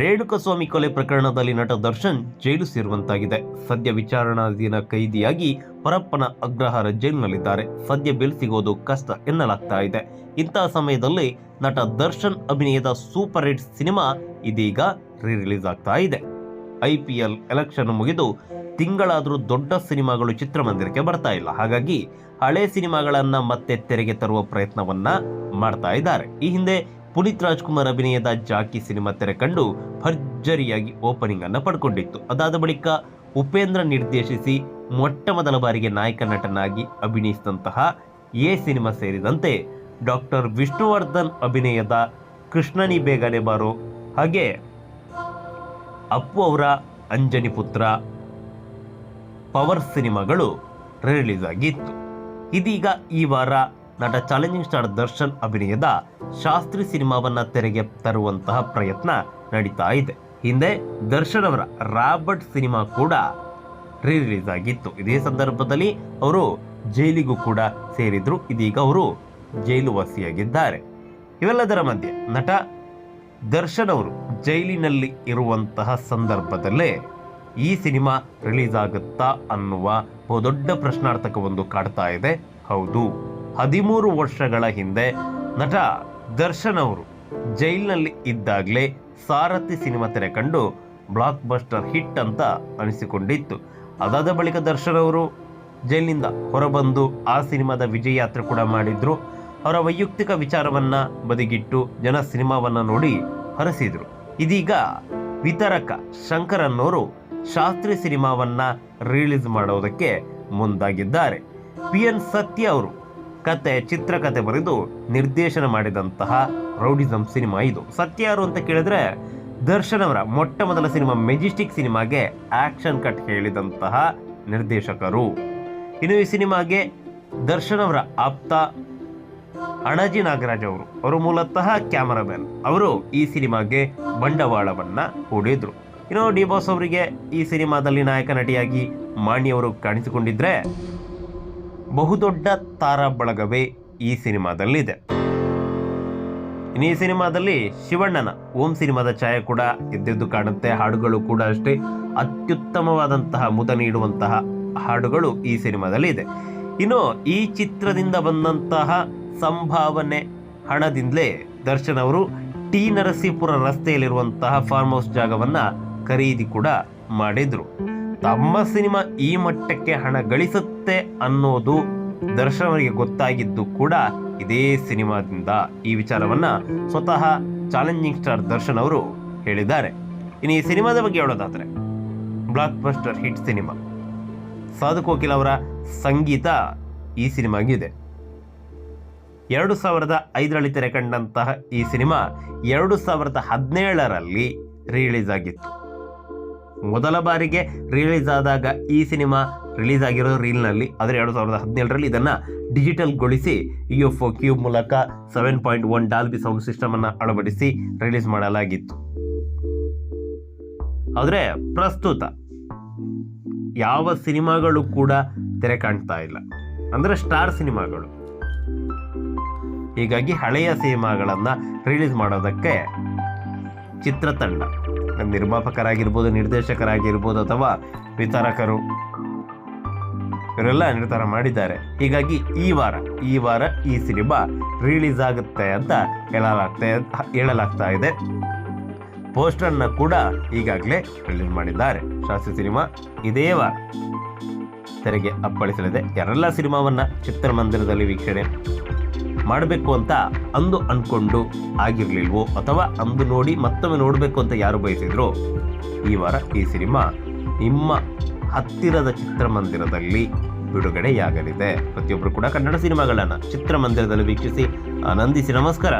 ರೇಣುಕಸ್ವಾಮಿ ಕೊಲೆ ಪ್ರಕರಣದಲ್ಲಿ ನಟ ದರ್ಶನ್ ಜೈಲು ಸೇರುವಂತಾಗಿದೆ. ಸದ್ಯ ವಿಚಾರಣಾಧೀನ ಕೈದಿಯಾಗಿ ಪರಪ್ಪನ ಅಗ್ರಹಾರ ಜೈಲಿನಲ್ಲಿದ್ದಾರೆ. ಸದ್ಯ ಬೆಲ್ ಸಿಗೋದು ಕಷ್ಟ ಎನ್ನಲಾಗ್ತಾ ಇದೆ. ಇಂತಹ ಸಮಯದಲ್ಲಿ ನಟ ದರ್ಶನ್ ಅಭಿನಯದ ಸೂಪರ್ ಹಿಟ್ ಸಿನಿಮಾ ಇದೀಗ ರೀ ರಿಲೀಸ್ ಆಗ್ತಾ ಇದೆ. ಐ ಪಿ ಎಲ್ ಎಲೆಕ್ಷನ್ ಮುಗಿದು ತಿಂಗಳಾದರೂ ದೊಡ್ಡ ಸಿನಿಮಾಗಳು ಚಿತ್ರಮಂದಿರಕ್ಕೆ ಬರ್ತಾ ಇಲ್ಲ. ಹಾಗಾಗಿ ಹಳೆ ಸಿನಿಮಾಗಳನ್ನ ಮತ್ತೆ ತೆರೆಗೆ ತರುವ ಪ್ರಯತ್ನವನ್ನ ಮಾಡ್ತಾ ಇದ್ದಾರೆ. ಈ ಹಿಂದೆ ಪುನೀತ್ ರಾಜ್ಕುಮಾರ್ ಅಭಿನಯದ ಜಾಕಿ ಸಿನಿಮಾ ತೆರೆ ಕಂಡು ಭರ್ಜರಿಯಾಗಿ ಓಪನಿಂಗ್ ಅನ್ನು ಪಡ್ಕೊಂಡಿತ್ತು. ಅದಾದ ಬಳಿಕ ಉಪೇಂದ್ರ ನಿರ್ದೇಶಿಸಿ ಮೊಟ್ಟ ಮೊದಲ ಬಾರಿಗೆ ನಾಯಕ ನಟನಾಗಿ ಅಭಿನಯಿಸಿದಂತಹ ಎ ಸಿನಿಮಾ ಸೇರಿದಂತೆ ಡಾಕ್ಟರ್ ವಿಷ್ಣುವರ್ಧನ್ ಅಭಿನಯದ ಕೃಷ್ಣನಿ ಬೇಗನೆ ಬಾರೋ ಹಾಗೆ ಅಪ್ಪು ಅವರ ಅಂಜನಿ ಪುತ್ರ ಪವರ್ ಸಿನಿಮಾಗಳು ರಿಲೀಸ್ ಆಗಿತ್ತು. ಇದೀಗ ಈ ವಾರ ನಟ ಚಾಲೆಂಜಿಂಗ್ ಸ್ಟಾರ್ ದರ್ಶನ್ ಅಭಿನಯದ ಶಾಸ್ತ್ರಿ ಸಿನಿಮಾವನ್ನ ತೆರೆಗೆ ತರುವಂತಹ ಪ್ರಯತ್ನ ನಡೀತಾ ಇದೆ. ಹಿಂದೆ ದರ್ಶನ್ ಅವರ ರಾಬರ್ಟ್ ಸಿನಿಮಾ ಕೂಡ ರೀ ರಿಲೀಸ್ ಆಗಿತ್ತು. ಇದೇ ಸಂದರ್ಭದಲ್ಲಿ ಅವರು ಜೈಲಿಗೂ ಕೂಡ ಸೇರಿದ್ರು. ಇದೀಗ ಅವರು ಜೈಲು ವಾಸಿಯಾಗಿದ್ದಾರೆ. ಇವೆಲ್ಲದರ ಮಧ್ಯೆ ನಟ ದರ್ಶನ್ ಅವರು ಜೈಲಿನಲ್ಲಿ ಇರುವಂತಹ ಸಂದರ್ಭದಲ್ಲೇ ಈ ಸಿನಿಮಾ ರಿಲೀಸ್ ಆಗುತ್ತಾ ಅನ್ನುವ ಬಹುದೊಡ್ಡ ಪ್ರಶ್ನಾರ್ಥಕ ಒಂದು ಕಾಡ್ತಾ ಇದೆ. ಹೌದು. ಹದಿಮೂರು ವರ್ಷಗಳ ಹಿಂದೆ ನಟ ದರ್ಶನ್ ಅವರು ಜೈಲಿನಲ್ಲಿ ಇದ್ದಾಗಲೇ ಸಾರಥಿ ಸಿನಿಮಾ ತೆರೆ ಕಂಡು ಬ್ಲಾಕ್ ಬಸ್ಟರ್ ಹಿಟ್ ಅಂತ ಅನಿಸಿಕೊಂಡಿತ್ತು. ಅದಾದ ಬಳಿಕ ದರ್ಶನ್ ಅವರು ಜೈಲಿನಿಂದ ಹೊರಬಂದು ಆ ಸಿನಿಮಾದ ವಿಜಯ ಯಾತ್ರೆ ಕೂಡ ಮಾಡಿದ್ರು. ಅವರ ವೈಯಕ್ತಿಕ ವಿಚಾರವನ್ನ ಬದಿಗಿಟ್ಟು ಜನ ಸಿನಿಮಾವನ್ನ ನೋಡಿ ಹರಸಿದ್ರು. ಇದೀಗ ವಿತರಕ ಶಂಕರ್ ಅನ್ನೋರು ಶಾಸ್ತ್ರಿ ಸಿನಿಮಾವನ್ನ ರಿಲೀಸ್ ಮಾಡೋದಕ್ಕೆ ಮುಂದಾಗಿದ್ದಾರೆ. ಪಿ ಎನ್ ಸತ್ಯ ಅವರು ಕತೆ ಚಿತ್ರಕಥೆ ಬರೆದು ನಿರ್ದೇಶನ ಮಾಡಿದಂತಹ ರೌಡಿಸಮ್ ಸಿನಿಮಾ ಇದು. ಸತ್ಯ ಯಾರು ಅಂತ ಕೇಳಿದ್ರೆ ದರ್ಶನ್ ಅವರ ಮೊಟ್ಟ ಮೊದಲ ಸಿನಿಮಾ ಮೆಜೆಸ್ಟಿಕ್ ಸಿನಿಮಾಗೆ ಆಕ್ಷನ್ ಕಟ್ ಹೇಳಿದಂತಹ ನಿರ್ದೇಶಕರು. ಇನ್ನು ಈ ಸಿನಿಮಾಗೆ ದರ್ಶನ್ ಅವರ ಆಪ್ತ ಅಣಜಿ ನಾಗರಾಜ್ ಅವರು. ಅವರು ಮೂಲತಃ ಕ್ಯಾಮರಾಮನ್. ಅವರು ಈ ಸಿನಿಮಾಗೆ ಬಂಡವಾಳವನ್ನ ಹೂಡಿದ್ರು. ಇನ್ನು ಡಿ ಬಾಸ್ ಅವರಿಗೆ ಈ ಸಿನಿಮಾದಲ್ಲಿ ನಾಯಕ ನಟಿಯಾಗಿ ಮಾಣಿ ಅವರು ಕಾಣಿಸಿಕೊಂಡಿದ್ರೆ ಬಹುದೊಡ್ಡ ತಾರಾ ಬಳಗವೇ ಈ ಸಿನಿಮಾದಲ್ಲಿದೆ. ಈ ಸಿನಿಮಾದಲ್ಲಿ ಶಿವಣ್ಣನ ಓಂ ಸಿನಿಮಾದ ಛಾಯೆ ಕೂಡ ಎದ್ದೆದ್ದು ಕಾಣುತ್ತೆ. ಹಾಡುಗಳು ಕೂಡ ಅಷ್ಟೇ ಅತ್ಯುತ್ತಮವಾದಂತಹ ಮುದ ನೀಡುವಂತಹ ಹಾಡುಗಳು ಈ ಸಿನಿಮಾದಲ್ಲಿ ಇದೆ ಇನ್ನು ಈ ಚಿತ್ರದಿಂದ ಬಂದಂತಹ ಸಂಭಾವನೆ ಹಣದಿಂದಲೇ ದರ್ಶನ್ ಅವರು ಟಿ ನರಸೀಪುರ ರಸ್ತೆಯಲ್ಲಿರುವಂತಹ ಫಾರ್ಮ್ ಹೌಸ್ ಜಾಗವನ್ನ ಖರೀದಿ ಕೂಡ ಮಾಡಿದ್ರು. ತಮ್ಮ ಸಿನಿಮಾ ಈ ಮಟ್ಟಕ್ಕೆ ಹಣ ಗಳಿಸುತ್ತೆ ಅನ್ನೋದು ದರ್ಶನ್ ಅವರಿಗೆ ಗೊತ್ತಾಗಿದ್ದು ಕೂಡ ಇದೇ ಸಿನಿಮಾದಿಂದ ಈ ವಿಚಾರವನ್ನ ಸ್ವತಃ ಚಾಲೆಂಜಿಂಗ್ ಸ್ಟಾರ್ ದರ್ಶನ್ ಅವರು ಹೇಳಿದ್ದಾರೆ. ಇನ್ನು ಈ ಸಿನಿಮಾದ ಬಗ್ಗೆ ಹೇಳೋದಾದ್ರೆ ಬ್ಲಾಕ್ ಬಸ್ಟರ್ ಹಿಟ್ ಸಿನಿಮಾ. ಸಾಧು ಕೋಕಿಲ್ ಅವರ ಸಂಗೀತ ಈ ಸಿನಿಮಾಗಿದೆ. ಎರಡು ಸಾವಿರದ ಐದರಲ್ಲಿ ತೆರೆ ಕಂಡಂತಹ ಈ ಸಿನಿಮಾ ಎರಡು ಸಾವಿರದ ಹದಿನೇಳರಲ್ಲಿ ರಿಲೀಸ್ ಆಗಿತ್ತು. ಮೊದಲ ಬಾರಿಗೆ ರಿಲೀಸ್ ಆದಾಗ ಈ ಸಿನಿಮಾ ರಿಲೀಸ್ ಆಗಿರೋ ರೀಲ್ನಲ್ಲಿ ಆದರೆ ಎರಡು ಸಾವಿರದ ಹದಿನೇಳರಲ್ಲಿ ಇದನ್ನು ಡಿಜಿಟಲ್ಗೊಳಿಸಿ ಇ ಎಫ್ ಒ ಕ್ಯೂಬ್ ಮೂಲಕ seven point one Dolby sound ಸಿಸ್ಟಮನ್ನು ಅಳವಡಿಸಿ ರಿಲೀಸ್ ಮಾಡಲಾಗಿತ್ತು. ಆದರೆ ಪ್ರಸ್ತುತ ಯಾವ ಸಿನಿಮಾಗಳು ಕೂಡ ತೆರೆ ಕಾಣ್ತಾ ಇಲ್ಲ. ಅಂದರೆ ಸ್ಟಾರ್ ಸಿನಿಮಾಗಳು. ಹೀಗಾಗಿ ಹಳೆಯ ಸಿನಿಮಾಗಳನ್ನು ರಿಲೀಸ್ ಮಾಡೋದಕ್ಕೆ ಚಿತ್ರತಂಡ. ನಿರ್ಮಾಪಕರಾಗಿರ್ಬೋದು, ನಿರ್ದೇಶಕರಾಗಿರ್ಬೋದು ಅಥವಾ ವಿತರಕರು ಇವರೆಲ್ಲ ನಿರ್ಧಾರ ಮಾಡಿದ್ದಾರೆ. ಹೀಗಾಗಿ ಈ ವಾರ ಈ ವಾರ ಈ ಸಿನಿಮಾ ರಿಲೀಸ್ ಆಗುತ್ತೆ ಅಂತ ಹೇಳಲಾಗ್ತಾ ಹೇಳಲಾಗ್ತಾ ಇದೆ. ಪೋಸ್ಟರ್ನ ಕೂಡ ಈಗಾಗಲೇ ರಿಲೀಸ್ ಮಾಡಿದ್ದಾರೆ. ಶಾಸ್ತ್ರಿ ಸಿನಿಮಾ ಇದೇ ವಾರ. ತೆರೆಗೆ ಅಪ್ಪಳಿಸಲಿದೆ. ಯಾರೆಲ್ಲ ಸಿನಿಮಾವನ್ನ ಚಿತ್ರಮಂದಿರದಲ್ಲಿ ವೀಕ್ಷಣೆ ಮಾಡಬೇಕು ಅಂತ ಅಂದು ಅನ್ಕೊಂಡು ಆಗಿರಲಿಲ್ವೋ ಅಥವಾ ಅಂದು ನೋಡಿ ಮತ್ತೊಮ್ಮೆ ನೋಡಬೇಕು ಅಂತ ಯಾರು ಬಯಸಿದ್ರು, ಈ ವಾರ ಈ ಸಿನಿಮಾ ನಿಮ್ಮ ಹತ್ತಿರದ ಚಿತ್ರಮಂದಿರದಲ್ಲಿ ಬಿಡುಗಡೆಯಾಗಲಿದೆ. ಪ್ರತಿಯೊಬ್ಬರು ಕೂಡ ಕನ್ನಡ ಸಿನಿಮಾಗಳನ್ನು ಚಿತ್ರಮಂದಿರದಲ್ಲಿ ವೀಕ್ಷಿಸಿ ಆನಂದಿಸಿ ನಮಸ್ಕಾರ.